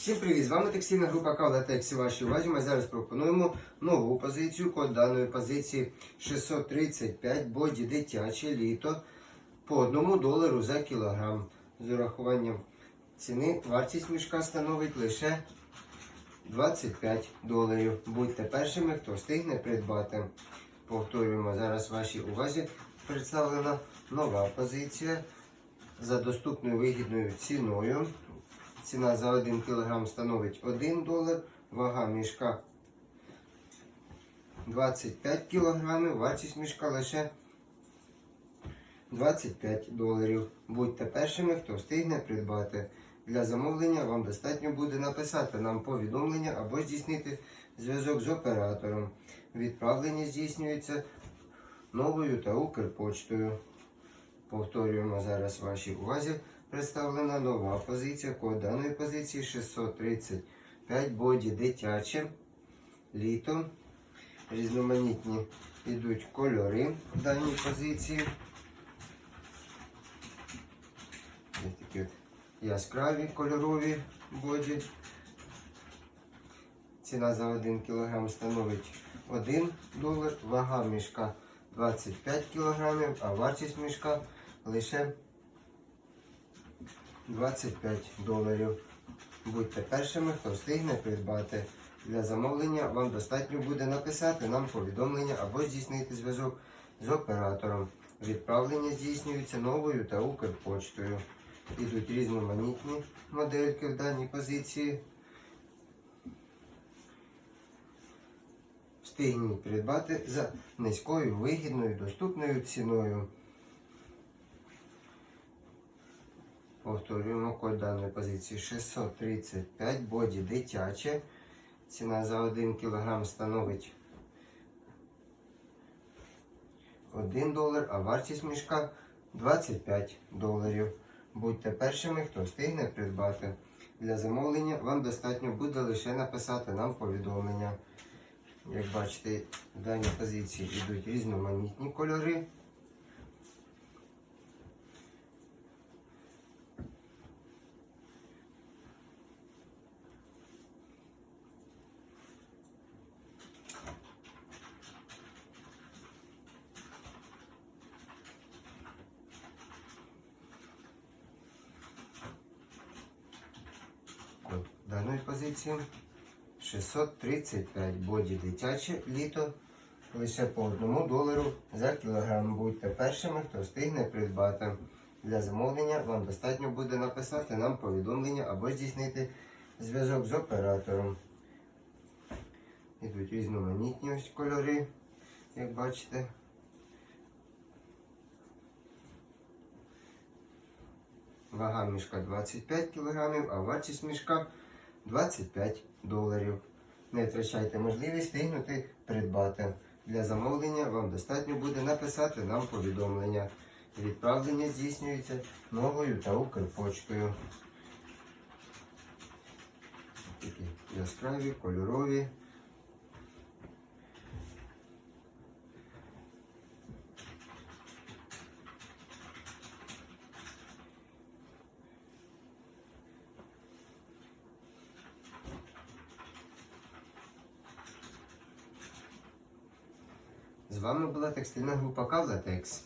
Всім привіт! З вами текстильна група Кавлатекс. Вашій увазі ми зараз пропонуємо нову позицію. Код даної позиції 635 боді дитяче літо по 1 долару за кілограм. З урахуванням ціни вартість мішка становить лише 25 доларів. Будьте першими, хто встигне придбати. Повторюємо зараз вашій увазі. Представлена нова позиція за доступною вигідною ціною. Ціна за 1 кг становить 1 долар, вага мішка 25 кг, вартість мішка лише 25 доларів. Будьте першими, хто встигне придбати. Для замовлення вам достатньо буде написати нам повідомлення або здійснити зв'язок з оператором. Відправлення здійснюється новою та Укрпочтою. Повторюємо зараз вашій увазі. Представлена нова позиція. Код даної позиції 635 боді дитяче. Літо. Різноманітні йдуть кольори в даній позиції. Такі яскраві кольорові боді. Ціна за 1 кг становить 1 долар, вага мішка 25 кг, а вартість мішка лише 25 доларів. Будьте першими, хто встигне придбати. Для замовлення вам достатньо буде написати нам повідомлення або здійснити зв'язок з оператором. Відправлення здійснюється новою та Укрпочтою. Ідуть різноманітні модельки в даній позиції. Встигніть придбати за низькою, вигідною, доступною ціною. Повторюємо код даної позиції 635 боді дитяче. Ціна за 1 кг становить 1 долар, а вартість мішка 25 доларів. Будьте першими, хто встигне придбати. Для замовлення вам достатньо буде лише написати нам повідомлення. Як бачите, в даній позиції йдуть різноманітні кольори. Даної позиції 635 боді дитяче літо лише по 1 долару за кілограм. Будьте першими, хто встигне придбати. Для замовлення вам достатньо буде написати нам повідомлення або здійснити зв'язок з оператором. Ідуть різноманітні ось кольори, як бачите. Вага мішка 25 кг, а вартість мішка 25 доларів. Не втрачайте можливість встигнути придбати. Для замовлення вам достатньо буде написати нам повідомлення. Відправлення здійснюється новою та Укрпочтою. Такі яскраві, кольорові. З вами була текстильна група Кавлатекс.